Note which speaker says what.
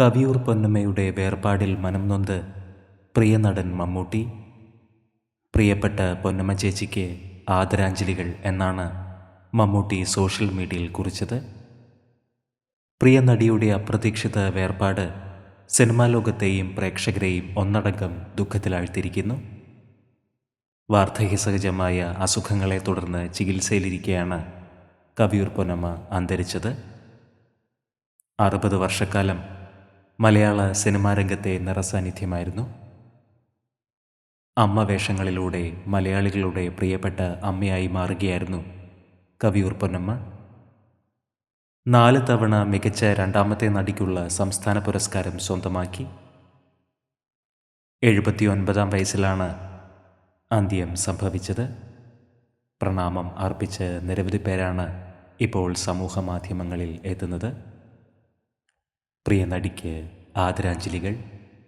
Speaker 1: കവിയൂർ പൊന്നമ്മയുടെ വേർപാടിൽ മനം നൊന്ത് പ്രിയ നടൻ മമ്മൂട്ടി. പ്രിയപ്പെട്ട പൊന്നമ്മ ചേച്ചിക്ക് ആദരാഞ്ജലികൾ എന്നാണ് മമ്മൂട്ടി സോഷ്യൽ മീഡിയയിൽ കുറിച്ചത്. പ്രിയ നടിയുടെ അപ്രതീക്ഷിത വേർപാട് സിനിമാ ലോകത്തെയും പ്രേക്ഷകരെയും ഒന്നടങ്കം ദുഃഖത്തിലാഴ്ത്തിയിരിക്കുന്നു. വാർദ്ധക്യസഹജമായ അസുഖങ്ങളെ തുടർന്ന് ചികിത്സയിലിരിക്കെയാണ് കവിയൂർ പൊന്നമ്മ അന്തരിച്ചത്. അറുപത് വർഷക്കാലം മലയാള സിനിമാ രംഗത്തെ നിറസാന്നിധ്യമായിരുന്നു. അമ്മ വേഷങ്ങളിലൂടെ മലയാളികളുടെ പ്രിയപ്പെട്ട അമ്മയായി മാറുകയായിരുന്നു കവിയൂർ പൊന്നമ്മ നാല് തവണ മികച്ച രണ്ടാമത്തെ നടിക്കുള്ള സംസ്ഥാന പുരസ്കാരം സ്വന്തമാക്കി. എഴുപത്തി ഒൻപതാം വയസ്സിലാണ് അന്ത്യം സംഭവിച്ചത്. പ്രണാമം അർപ്പിച്ച് നിരവധി പേരാണ് ഇപ്പോൾ സമൂഹ മാധ്യമങ്ങളിൽ എത്തുന്നത്. പ്രിയ നടിക്ക് ആദരാഞ്ജലികൾ.